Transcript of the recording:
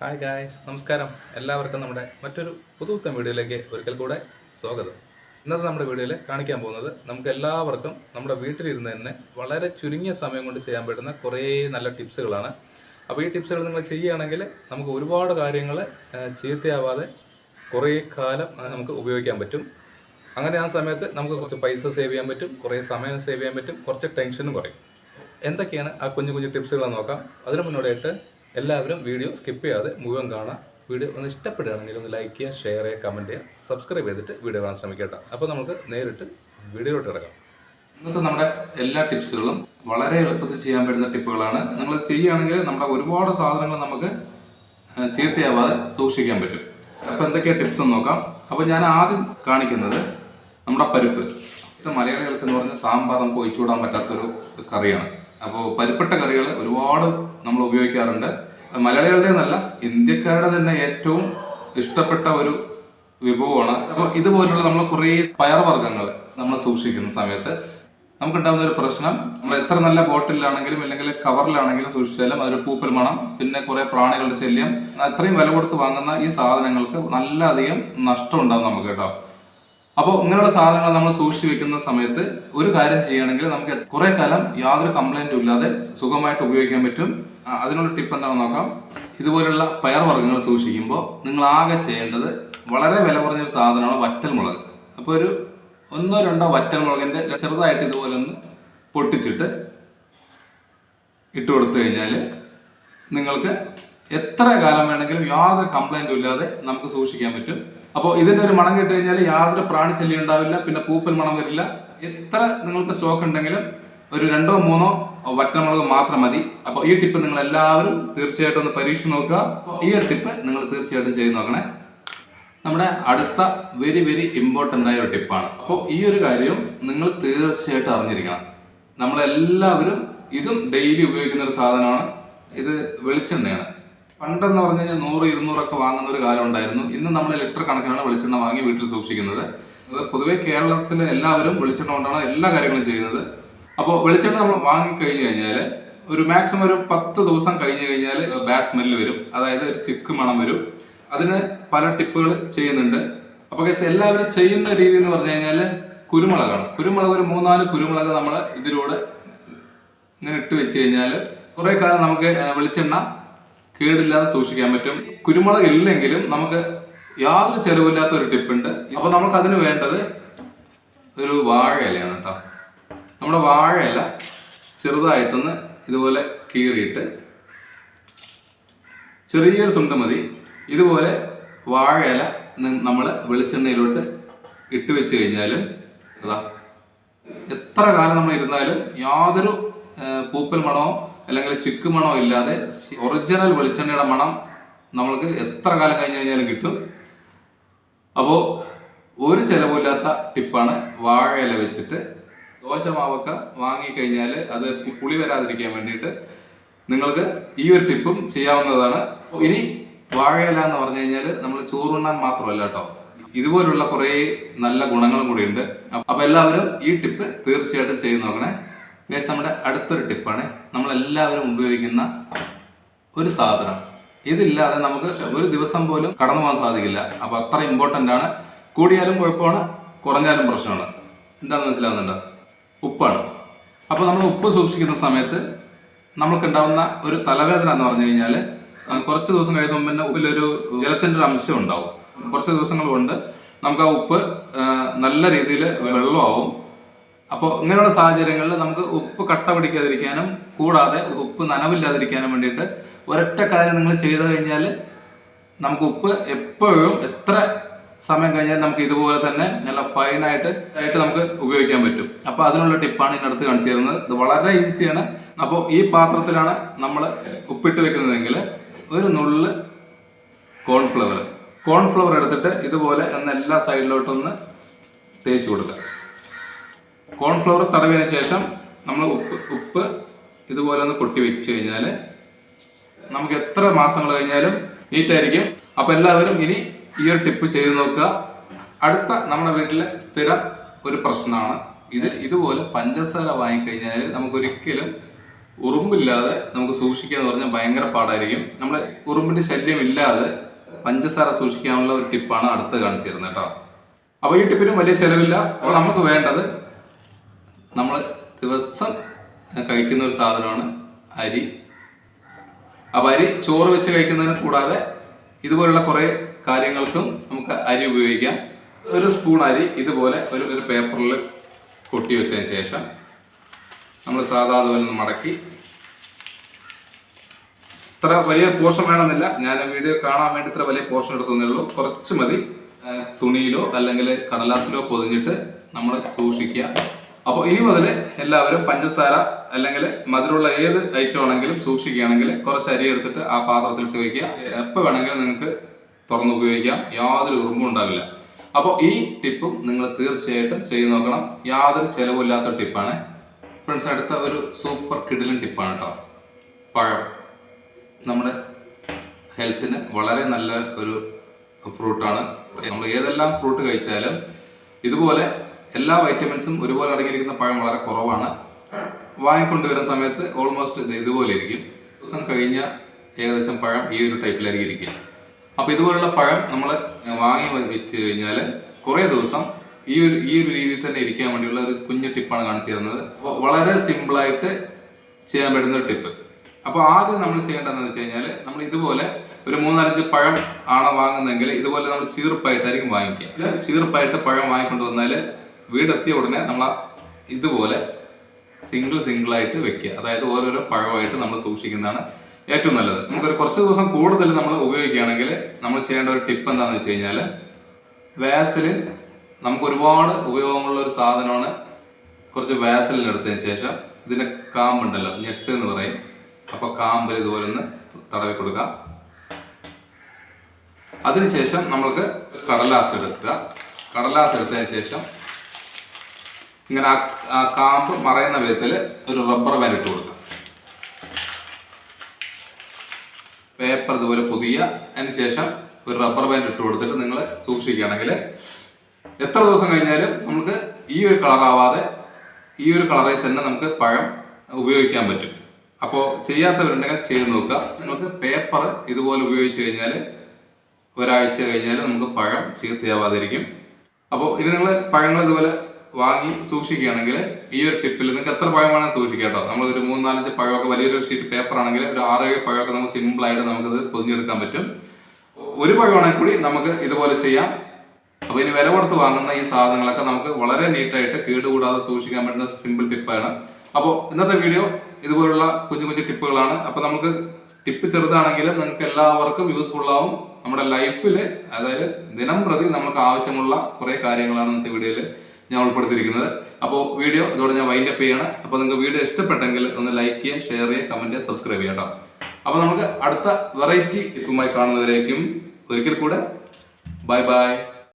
Hi guys നമസ്കാരം. എല്ലാവർക്കും നമ്മുടെ മറ്റൊരു പുതുത്തം വീഡിയോയിലേക്ക് ഒരിക്കൽ കൂടെ സ്വാഗതം. ഇന്നത്തെ നമ്മുടെ വീഡിയോയിൽ കാണിക്കാൻ പോകുന്നത് നമുക്ക് എല്ലാവർക്കും നമ്മുടെ വീട്ടിലിരുന്ന് തന്നെ വളരെ ചുരുങ്ങിയ സമയം കൊണ്ട് ചെയ്യാൻ പറ്റുന്ന കുറേ നല്ല ടിപ്സുകളാണ്. അപ്പോൾ ഈ ടിപ്സുകൾ നിങ്ങൾ ചെയ്യുകയാണെങ്കിൽ നമുക്ക് ഒരുപാട് കാര്യങ്ങൾ ചീത്തയാവാതെ കുറേ കാലം നമുക്ക് ഉപയോഗിക്കാൻ പറ്റും. അങ്ങനെ ആ സമയത്ത് നമുക്ക് കുറച്ച് പൈസ സേവ് ചെയ്യാൻ പറ്റും കുറേ സമയം സേവ് ചെയ്യാൻ പറ്റും കുറച്ച് ടെൻഷനും കുറയും. എന്തൊക്കെയാണ് ആ കുഞ്ഞു കുഞ്ഞു ടിപ്സുകൾ നോക്കാം. അതിന് മുന്നോടിയായിട്ട് എല്ലാവരും വീഡിയോ സ്കിപ്പ് ചെയ്യാതെ മുഴുവൻ കാണാം. വീഡിയോ ഒന്ന് ഇഷ്ടപ്പെടുകയാണെങ്കിൽ ഒന്ന് ലൈക്ക് ചെയ്യുക ഷെയർ ചെയ്യുക കമന്റ് ചെയ്യുക സബ്സ്ക്രൈബ് ചെയ്തിട്ട് വീഡിയോ കാണാൻ ശ്രമിക്കട്ടെ. അപ്പോൾ നമുക്ക് നേരിട്ട് വീഡിയോയിലോട്ട് ഇടക്കാം ഇന്നത്തെ നമ്മുടെ എല്ലാ ടിപ്സുകളും വളരെ എളുപ്പത്തിൽ ചെയ്യാൻ പറ്റുന്ന ടിപ്പുകളാണ് നിങ്ങൾ ചെയ്യുകയാണെങ്കിൽ നമ്മുടെ ഒരുപാട് സാധനങ്ങൾ നമുക്ക് ചീത്തയാവാതെ സൂക്ഷിക്കാൻ പറ്റും. അപ്പോൾ എന്തൊക്കെയാണ് ടിപ്സ് എന്ന് നോക്കാം. അപ്പോൾ ഞാൻ ആദ്യം കാണിക്കുന്നത് നമ്മുടെ പരിപ്പ്. ഇത് മലയാളികൾക്ക് എന്ന് പറഞ്ഞാൽ സാമ്പാർ നമുക്ക് ഒഴിച്ചുകൂടാൻ പറ്റാത്തൊരു കറിയാണ്. അപ്പോൾ പരിപ്പെട്ട കറികൾ ഒരുപാട് നമ്മൾ ഉപയോഗിക്കാറുണ്ട്. മലയാളികളുടെ എന്നല്ല ഇന്ത്യക്കാരുടെ തന്നെ ഏറ്റവും ഇഷ്ടപ്പെട്ട ഒരു വിഭവമാണ്. അപ്പോൾ ഇതുപോലുള്ള നമ്മൾ കുറേ പയർവർഗങ്ങൾ നമ്മൾ സൂക്ഷിക്കുന്ന സമയത്ത് നമുക്കുണ്ടാകുന്ന ഒരു പ്രശ്നം നമ്മൾ എത്ര നല്ല ബോട്ടിലാണെങ്കിലും അല്ലെങ്കിൽ കവറിലാണെങ്കിലും സൂക്ഷിച്ചാലും അതൊരു പൂപ്പൽ മണം പിന്നെ കുറേ പ്രാണികളുടെ ശല്യം അത്രയും വില കൊടുത്ത് വാങ്ങുന്ന ഈ സാധനങ്ങൾക്ക് നല്ല അധികം നഷ്ടം ഉണ്ടാകും നമുക്ക് കേട്ടോ. അപ്പോൾ ഇങ്ങനെയുള്ള സാധനങ്ങൾ നമ്മൾ സൂക്ഷിച്ച് വെക്കുന്ന സമയത്ത് ഒരു കാര്യം ചെയ്യുകയാണെങ്കിൽ നമുക്ക് കുറെ കാലം യാതൊരു കംപ്ലൈന്റും ഇല്ലാതെ സുഖമായിട്ട് ഉപയോഗിക്കാൻ പറ്റും. അതിനുള്ള ടിപ്പ് എന്താണെന്ന് നോക്കാം? ഇതുപോലുള്ള പയർ വർഗങ്ങൾ സൂക്ഷിക്കുമ്പോൾ നിങ്ങൾ ആകെ ചെയ്യേണ്ടത് വളരെ വില കുറഞ്ഞൊരു സാധനമാണ് വറ്റൽ മുളക്. അപ്പോൾ ഒരു ഒന്നോ രണ്ടോ വറ്റൽ മുളകിന്റെ ചെറുതായിട്ട് ഇതുപോലെ ഒന്ന് പൊട്ടിച്ചിട്ട് ഇട്ട് കൊടുത്തു കഴിഞ്ഞാൽ നിങ്ങൾക്ക് എത്ര കാലം വേണമെങ്കിലും യാതൊരു കംപ്ലൈന്റും ഇല്ലാതെ നമുക്ക് സൂക്ഷിക്കാൻ പറ്റും. അപ്പോൾ ഇതിന്റെ ഒരു മണം കിട്ടി കഴിഞ്ഞാൽ യാതൊരു പ്രാണിശല്യം ഉണ്ടാവില്ല പിന്നെ പൂപ്പൽ മണം വരില്ല. എത്ര നിങ്ങൾക്ക് സ്റ്റോക്ക് ഉണ്ടെങ്കിലും ഒരു രണ്ടോ മൂന്നോ വറ്റമുളക് മാത്രം മതി. അപ്പോൾ ഈ ടിപ്പ് നിങ്ങൾ എല്ലാവരും തീർച്ചയായിട്ടും ഒന്ന് പരീക്ഷിച്ച് നോക്കുക. ഈ ഒരു ടിപ്പ് നിങ്ങൾ തീർച്ചയായിട്ടും ചെയ്ത് നോക്കണേ. നമ്മുടെ അടുത്ത വെരി വെരി ഇമ്പോർട്ടന്റ് ആയ ഒരു ടിപ്പാണ്. അപ്പോൾ ഈ ഒരു കാര്യം നിങ്ങൾ തീർച്ചയായിട്ടും അറിഞ്ഞിരിക്കണം. നമ്മളെല്ലാവരും ഇതും ഡെയിലി ഉപയോഗിക്കുന്ന ഒരു സാധനമാണ്. ഇത് വെളിച്ചെണ്ണയാണ്. പണ്ടെന്ന് പറഞ്ഞു കഴിഞ്ഞാൽ നൂറ് ഇരുന്നൂറൊക്കെ വാങ്ങുന്ന ഒരു കാലം ഉണ്ടായിരുന്നു. ഇന്ന് നമ്മൾ ലിറ്റർ കണക്കിനാണ് വെളിച്ചെണ്ണ വാങ്ങി വീട്ടിൽ സൂക്ഷിക്കുന്നത്. പൊതുവേ കേരളത്തിലെ എല്ലാവരും വെളിച്ചെണ്ണ കൊണ്ടാണ് എല്ലാ കാര്യങ്ങളും ചെയ്യുന്നത്. അപ്പോൾ വെളിച്ചെണ്ണ നമ്മൾ വാങ്ങി കഴിഞ്ഞു കഴിഞ്ഞാൽ ഒരു മാക്സിമം ഒരു പത്ത് ദിവസം കഴിഞ്ഞു കഴിഞ്ഞാൽ ബാഡ് സ്മെല്ല് വരും. അതായത് ഒരു ചിക്ക് മണം വരും. അതിന് പല ടിപ്പുകൾ ചെയ്യുന്നുണ്ട്. അപ്പോൾ കേസ് എല്ലാവരും ചെയ്യുന്ന രീതി എന്ന് പറഞ്ഞു കഴിഞ്ഞാൽ കുരുമുളകാണ്. കുരുമുളക് ഒരു മൂന്നാൽ കുരുമുളക് നമ്മൾ ഇതിലൂടെ ഇങ്ങനെ ഇട്ട് വെച്ച് കഴിഞ്ഞാൽ കുറേ കാലം നമുക്ക് വെളിച്ചെണ്ണ കേടില്ലാതെ സൂക്ഷിക്കാൻ പറ്റും. കുരുമുളക് ഇല്ലെങ്കിലും നമുക്ക് യാതൊരു ചെലവില്ലാത്ത ഒരു ടിപ്പുണ്ട്. അപ്പോൾ നമുക്ക് അതിന് വേണ്ടത് ഒരു വാഴ ഇലയാണ് കേട്ടോ നമ്മുടെ വാഴയില ചെറുതായിട്ടൊന്ന് ഇതുപോലെ കീറിയിട്ട് ചെറിയൊരു തുണ്ട് മതി. ഇതുപോലെ വാഴയില നമ്മൾ വെളിച്ചെണ്ണയിലോട്ട് ഇട്ട് വെച്ച് കഴിഞ്ഞാലും അതാ എത്ര കാലം നമ്മൾ ഇരുന്നാലും യാതൊരു പൂപ്പൽ മണമോ അല്ലെങ്കിൽ ചിക്ക് മണമോ ഇല്ലാതെ ഒറിജിനൽ വെളിച്ചെണ്ണയുടെ മണം നമ്മൾക്ക് എത്ര കാലം കഴിഞ്ഞ് കഴിഞ്ഞാലും കിട്ടും. അപ്പോൾ ഒരു ചിലവില്ലാത്ത ടിപ്പാണ് വാഴയില വെച്ചിട്ട് ദോശമാവൊക്കെ വാങ്ങിക്കഴിഞ്ഞാൽ അത് പുളി വരാതിരിക്കാൻ വേണ്ടിയിട്ട് നിങ്ങൾക്ക് ഈ ഒരു ടിപ്പും ചെയ്യാവുന്നതാണ്. ഇനി വാഴയില എന്ന് പറഞ്ഞു കഴിഞ്ഞാൽ നമ്മൾ ചോറുണ്ണാൻ മാത്രമല്ല കേട്ടോ. ഇതുപോലുള്ള കുറേ നല്ല ഗുണങ്ങളും കൂടി ഉണ്ട്. അപ്പം എല്ലാവരും ഈ ടിപ്പ് തീർച്ചയായിട്ടും ചെയ്ത് നോക്കണേ. ഗൈസ് നമ്മുടെ അടുത്തൊരു ടിപ്പാണ്. നമ്മളെല്ലാവരും ഉപയോഗിക്കുന്ന ഒരു സാധനം. ഇതില്ലാതെ നമുക്ക് ഒരു ദിവസം പോലും കടന്നു പോകാൻ സാധിക്കില്ല. അപ്പം അത്ര ഇമ്പോർട്ടന്റ് ആണ്. കൂടിയാലും കുഴപ്പമാണ് കുറഞ്ഞാലും പ്രശ്നമാണ്. എന്താണെന്ന് മനസ്സിലാവുന്നുണ്ടോ? ഉപ്പാണ്. അപ്പോൾ നമ്മൾ ഉപ്പ് സൂക്ഷിക്കുന്ന സമയത്ത് നമുക്കുണ്ടാവുന്ന ഒരു തലവേദന എന്ന് പറഞ്ഞു കഴിഞ്ഞാൽ കുറച്ച് ദിവസം കഴിയുമ്പോൾ പിന്നെ ഉപ്പിലൊരു ജലത്തിന്റെ ഒരു അംശം ഉണ്ടാവും. കുറച്ച് ദിവസങ്ങൾ കൊണ്ട് നമുക്ക് ആ ഉപ്പ് നല്ല രീതിയിൽ വെള്ളമാവും. അപ്പോൾ ഇങ്ങനെയുള്ള സാഹചര്യങ്ങളിൽ നമുക്ക് ഉപ്പ് കട്ട പിടിക്കാതിരിക്കാനും കൂടാതെ ഉപ്പ് നനവില്ലാതിരിക്കാനും വേണ്ടിയിട്ട് ഒരൊറ്റ കാര്യം നിങ്ങൾ ചെയ്തു കഴിഞ്ഞാൽ നമുക്ക് ഉപ്പ് എപ്പോഴും എത്ര സമയം കഴിഞ്ഞാൽ നമുക്ക് ഇതുപോലെ തന്നെ നല്ല ഫൈനായിട്ട് ആയിട്ട് നമുക്ക് ഉപയോഗിക്കാൻ പറ്റും. അപ്പോൾ അതിനുള്ള ടിപ്പാണ് ഇതിനടുത്ത് കാണിച്ചു തരുന്നത്. ഇത് വളരെ ഈസിയാണ് അപ്പോൾ ഈ പാത്രത്തിലാണ് നമ്മൾ ഉപ്പിട്ട് വെക്കുന്നതെങ്കിൽ ഒരു നുള്ള് കോൺഫ്ലവർ കോൺഫ്ലവർ എടുത്തിട്ട് ഇതുപോലെ ഒന്ന് എല്ലാ സൈഡിലോട്ടൊന്ന് തേച്ച് കൊടുക്കുക. കോൺഫ്ലവർ തടവിയതിന് ശേഷം നമ്മൾ ഉപ്പ് ഉപ്പ് ഇതുപോലെ ഒന്ന് കൊട്ടി വെച്ച് കഴിഞ്ഞാൽ നമുക്ക് എത്ര മാസങ്ങൾ കഴിഞ്ഞാലും നീറ്റായിരിക്കും അപ്പോൾ എല്ലാവരും ഇനി ഈ ഒരു ടിപ്പ് ചെയ്ത് നോക്കുക. അടുത്ത നമ്മുടെ വീട്ടിലെ സ്ഥിരം ഒരു പ്രശ്നമാണ്. ഇത് ഇതുപോലെ പഞ്ചസാര വാങ്ങിക്കഴിഞ്ഞാൽ നമുക്കൊരിക്കലും ഉറുമ്പില്ലാതെ നമുക്ക് സൂക്ഷിക്കുക എന്ന് പറഞ്ഞാൽ ഭയങ്കര പാടായിരിക്കും. നമ്മൾ ഉറുമ്പിന്റെ ശല്യം ഇല്ലാതെ പഞ്ചസാര സൂക്ഷിക്കാനുള്ള ഒരു ടിപ്പാണ് അടുത്ത് കാണിച്ചു തരുന്നത് കേട്ടോ. അപ്പോൾ ഈ ടിപ്പിനും വലിയ ചിലവില്ല. അപ്പോൾ നമുക്ക് വേണ്ടത് നമ്മൾ ദിവസം കഴിക്കുന്ന ഒരു സാധനമാണ് അരി. അപ്പോൾ അരി ചോറ് വെച്ച് കഴിക്കുന്നതിന് കൂടാതെ ഇതുപോലുള്ള കുറേ കാര്യങ്ങൾക്കും നമുക്ക് അരി ഉപയോഗിക്കാം. ഒരു സ്പൂൺ അരി ഇതുപോലെ ഒരു ഒരു പേപ്പറിൽ കൊട്ടി വെച്ചതിന് ശേഷം നമ്മൾ സാധാ അതുപോലെ മടക്കി. ഇത്ര വലിയ പോഷൻ വേണമെന്നില്ല. ഞാൻ വീഡിയോ കാണാൻ വേണ്ടി ഇത്ര വലിയ പോഷൻ എടുത്തതേ ഉള്ളൂ. കുറച്ച് മതി. തുണിയിലോ അല്ലെങ്കിൽ കടലാസിലോ പൊതിഞ്ഞിട്ട് നമ്മൾ സൂക്ഷിക്കുക. അപ്പോൾ ഇനി മുതൽ എല്ലാവരും പഞ്ചസാര അല്ലെങ്കിൽ മധുരമുള്ള ഏത് ഐറ്റം ആണെങ്കിലും സൂക്ഷിക്കുകയാണെങ്കിൽ കുറച്ച് അരി എടുത്തിട്ട് ആ പാത്രത്തിലിട്ട് വയ്ക്കുക എപ്പോൾ വേണമെങ്കിലും നിങ്ങൾക്ക് തുറന്ന് ഉപയോഗിക്കാം യാതൊരു ഉറുമ്പും ഉണ്ടാവില്ല. അപ്പോൾ ഈ ടിപ്പും നിങ്ങൾ തീർച്ചയായിട്ടും ചെയ്തു നോക്കണം. യാതൊരു ചിലവില്ലാത്ത ടിപ്പാണ്. ഫ്രണ്ട്സ് അടുത്ത ഒരു സൂപ്പർ കിഡിലൻ ടിപ്പാണ് കേട്ടോ പഴം. നമ്മുടെ ഹെൽത്തിന് വളരെ നല്ല ഒരു ഫ്രൂട്ടാണ്. നമ്മൾ ഏതെല്ലാം ഫ്രൂട്ട് കഴിച്ചാലും ഇതുപോലെ എല്ലാ വൈറ്റമിൻസും ഒരുപോലെ അടങ്ങിയിരിക്കുന്ന പഴം വളരെ കുറവാണ്. വാങ്ങിക്കൊണ്ടുവരുന്ന സമയത്ത് ഓൾമോസ്റ്റ് ഇത് ഇതുപോലെ ഇരിക്കും. ദിവസം കഴിഞ്ഞ ഏകദേശം പഴം ഈ ഒരു ടൈപ്പിലായിരിക്കും ഇരിക്കുക. അപ്പോൾ ഇതുപോലുള്ള പഴം നമ്മൾ വാങ്ങി വെച്ച് കഴിഞ്ഞാൽ കുറേ ദിവസം ഈ ഒരു ഈ ഒരു രീതിയിൽ തന്നെ ഇരിക്കാൻ വേണ്ടിയുള്ള ഒരു കുഞ്ഞു ടിപ്പാണ് കാണിച്ചു തരുന്നത്. വളരെ സിമ്പിളായിട്ട് ചെയ്യാൻ പറ്റുന്ന ഒരു ടിപ്പ്. അപ്പോൾ ആദ്യം നമ്മൾ ചെയ്യേണ്ടതെന്ന് വെച്ച് കഴിഞ്ഞാൽ നമ്മൾ ഇതുപോലെ ഒരു മൂന്നാലഞ്ച് പഴം ആണ് വാങ്ങുന്നതെങ്കിൽ ഇതുപോലെ നമ്മൾ ചീർപ്പായിട്ടായിരിക്കും വാങ്ങിക്കുക. അല്ല ചീർപ്പായിട്ട് പഴം വാങ്ങിക്കൊണ്ട് വന്നാൽ വീടെത്തിയ ഉടനെ നമ്മൾ ഇതുപോലെ സിംഗിൾ ആയിട്ട് വെക്കുക. അതായത് ഓരോരോ പഴമായിട്ട് നമ്മൾ സൂക്ഷിക്കുന്നതാണ് ഏറ്റവും നല്ലത്. നമുക്കൊരു കുറച്ച് ദിവസം കൂടുതൽ നമ്മൾ ഉപയോഗിക്കുകയാണെങ്കിൽ നമ്മൾ ചെയ്യേണ്ട ഒരു ടിപ്പ് എന്താണെന്ന് വെച്ച് കഴിഞ്ഞാൽ വാസലിൻ നമുക്ക് ഒരുപാട് ഉപയോഗമുള്ള ഒരു സാധനമാണ് കുറച്ച് വാസലിൻ എടുത്തതിന് ശേഷം. ഇതിന്റെ കാമ്പുണ്ടല്ലോ ഞെട്ട് എന്ന് പറയും. അപ്പോൾ കാമ്പിൽ ഇതുപോലെ ഒന്ന് തടവി കൊടുക്കുക. അതിനുശേഷം നമ്മൾക്ക് കടലാസ് എടുക്കുക. കടലാസ് എടുത്തതിന് ശേഷം ഇങ്ങനെ ആ കാമ്പ് മറയുന്ന വിധത്തിൽ ഒരു റബ്ബർ ബാൻഡ് ഇട്ട് കൊടുക്കുക. പേപ്പർ ഇതുപോലെ പുതിയ അതിന് ശേഷം ഒരു റബ്ബർ ബാൻഡ് ഇട്ട് കൊടുത്തിട്ട് നിങ്ങൾ സൂക്ഷിക്കുകയാണെങ്കിൽ എത്ര ദിവസം കഴിഞ്ഞാലും നമുക്ക് ഈ ഒരു കളറാവാതെ ഈ ഒരു കളറിൽ തന്നെ നമുക്ക് പഴം ഉപയോഗിക്കാൻ പറ്റും. അപ്പോൾ ചെയ്യാത്തവരുണ്ടെങ്കിൽ ചെയ്ത് നോക്കുക. നിങ്ങൾക്ക് പേപ്പർ ഇതുപോലെ ഉപയോഗിച്ച് കഴിഞ്ഞാൽ ഒരാഴ്ച കഴിഞ്ഞാൽ നമുക്ക് പഴം ചീത്തയാവാതിരിക്കും അപ്പോൾ ഇനി നിങ്ങൾ പഴങ്ങൾ ഇതുപോലെ വാങ്ങി സൂക്ഷിക്കുകയാണെങ്കിൽ ഈ ഒരു ടിപ്പിൽ നിങ്ങൾക്ക് എത്ര പഴം വേണമെങ്കിൽ സൂക്ഷിക്കാം കേട്ടോ. ഒരു മൂന്ന് നാലഞ്ച് പഴമൊക്കെ വലിയൊരു ഷീറ്റ് പേപ്പർ ആണെങ്കിൽ ഒരു ആറേഴ് പഴമൊക്കെ നമുക്ക് സിമ്പിളായിട്ട് നമുക്കത് പൊതിഞ്ഞെടുക്കാൻ പറ്റും. ഒരു പഴമാണെങ്കിൽ കൂടി നമുക്ക് ഇതുപോലെ ചെയ്യാം. അപ്പോൾ ഇനി വില കൊടുത്ത് വാങ്ങുന്ന ഈ സാധനങ്ങളൊക്കെ നമുക്ക് വളരെ നീറ്റായിട്ട് കേടുകൂടാതെ സൂക്ഷിക്കാൻ പറ്റുന്ന സിമ്പിൾ ടിപ്പാണ് അപ്പോൾ ഇന്നത്തെ വീഡിയോ ഇതുപോലുള്ള കുഞ്ഞു കുഞ്ഞു ടിപ്പുകളാണ് അപ്പോൾ നമുക്ക് ടിപ്പ് ചെറുതാണെങ്കിലും നിങ്ങൾക്ക് എല്ലാവർക്കും യൂസ്ഫുൾ ആവും. നമ്മുടെ ലൈഫിൽ അതായത് ദിനം പ്രതി നമുക്ക് ആവശ്യമുള്ള കുറേ കാര്യങ്ങളാണ് ഇന്നത്തെ വീഡിയോയിൽ ഞാൻ ഉൾപ്പെടുത്തിയിരിക്കുന്നത്. അപ്പോൾ വീഡിയോ ഇതോടെ ഞാൻ വൈൻഡ് അപ്പ് ചെയ്യാണ്. അപ്പോൾ നിങ്ങൾക്ക് വീഡിയോ ഇഷ്ടപ്പെട്ടെങ്കിൽ ഒന്ന് ലൈക്ക് ചെയ്യുക ഷെയർ ചെയ്യുക കമന്റ് സബ്സ്ക്രൈബ് ചെയ്യാം കേട്ടോ. അപ്പോൾ നമുക്ക് അടുത്ത വെറൈറ്റി ടിപ്പുമായി കാണുന്നവരേക്കും ഒരിക്കൽ കൂടെ. Bye bye